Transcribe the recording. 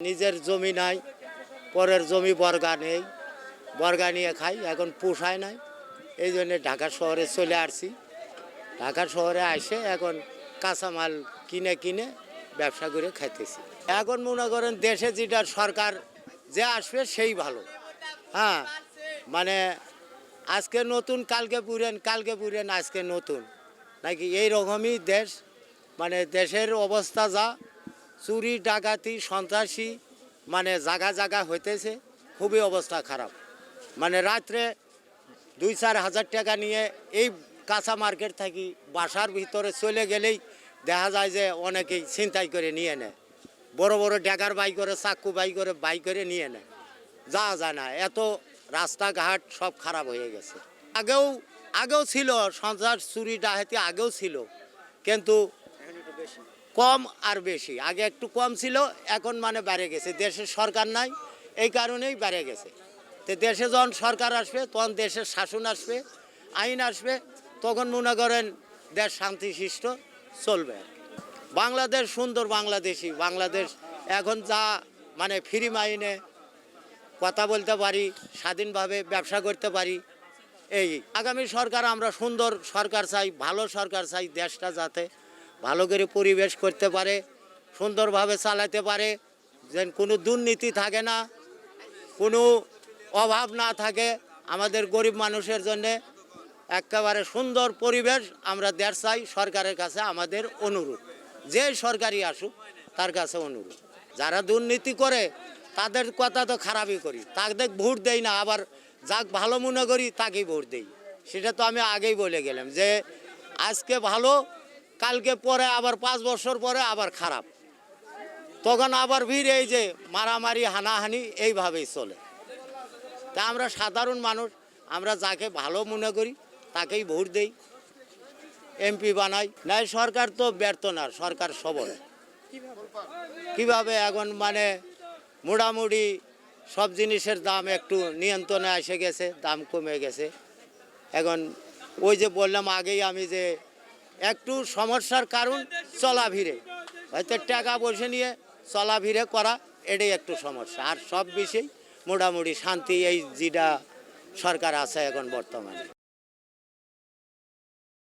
নিজের জমি নাই, পরের জমি বর্গা নেই। বর্গা নিয়ে খাই, এখন পোষায় নাই। এই জন্য ঢাকা শহরে চলে আসছি। ঢাকা শহরে আসে এখন কাঁচামাল কিনে কিনে ব্যবসা করে খাইতেছি। এখন মনে করেন দেশে যেটা সরকার যে আসবে সেই ভালো। হ্যাঁ মানে আজকে নতুন, কালকে পুরেন কালকে পুরেন, আজকে নতুন। নাকি এই রকমই দেশ? মানে দেশের অবস্থা যা চুরি, ডাকাতি, সন্ত্রাসী মানে জাগা জাগা হইতেছে, খুবই অবস্থা খারাপ। মানে রাত্রে দুই চার হাজার টাকা নিয়ে এই কাঁচা মার্কেট থাকি বাসার ভিতরে চলে গেলেই দেখা যায় যে অনেকেই ছিনতাই করে নিয়ে নেয়। বড় বড় ড্যাগার বাই করে চাক্কু বাই করে বাই করে নিয়ে নেয়। যাওয়া যায় না, এত রাস্তাঘাট সব খারাপ হয়ে গেছে। আগেও আগেও ছিল সন্ত্রাস, চুরি, ডাকাতি আগেও ছিল। কিন্তু কম আর বেশি। আগে একটু কম ছিল, এখন মানে বেড়ে গেছে। দেশের সরকার নাই, এই কারণেই বেড়ে গেছে। তো দেশে যখন সরকার আসবে, তখন দেশের শাসন আসবে, আইন আসবে, তখন মনে করেন দেশ শান্তিশিষ্ট চলবে। বাংলাদেশ সুন্দর বাংলাদেশি বাংলাদেশ এখন যা মানে ফ্রি মাইনে কথা বলতে পারি, স্বাধীনভাবে ব্যবসা করতে পারি, এই আগামী সরকার আমরা সুন্দর সরকার চাই, ভালো সরকার চাই দেশটা যাতে ভালো করে পরিবেশ করতে পারে, সুন্দরভাবে চালাতে পারে, যেন কোনো দুর্নীতি থাকে না, কোনো অভাব না থাকে। আমাদের গরিব মানুষের জন্যে একেবারে সুন্দর পরিবেশ আমরা দেশ চাই, সরকারের কাছে আমাদের অনুরোধ। যে সরকারি আসুক, তার কাছে অনুরোধ। যারা দুর্নীতি করে, তাদের কথা তো খারাপই করি। তাদের ভোট দেই না, আবার যাক ভালো মনে করি, তাকেই ভোট দেই। সেটা তো আমি আগেই বলে গেলাম যে, আজকে ভালো কালকে পরে, আবার পাঁচ বছর পরে আবার খারাপ। তখন আবার ভিড় এই যে মারামারি, হানাহানি এইভাবেই চলে। তা আমরা সাধারণ মানুষ, আমরা যাকে ভালো মনে করি, তাকেই ভোট দেই, এমপি বানাই। নাই, সরকার তো ব্যর্থ না, সরকার সবল। কীভাবে এখন মানে মোটামুটি সব জিনিসের দাম একটু নিয়ন্ত্রণে এসে গেছে, দাম কমে গেছে। এখন ওই যে বললাম আগেই আমি যে একটু সমস্যার কারণ, চলা ভিড়ে। হয়তো টাকা বসে নিয়ে চলা ভিড়ে করা, এটাই একটু সমস্যা। আর সব বিষয় মোটামুটি শান্তি, এই যেটা সরকার আছে এখন বর্তমানে।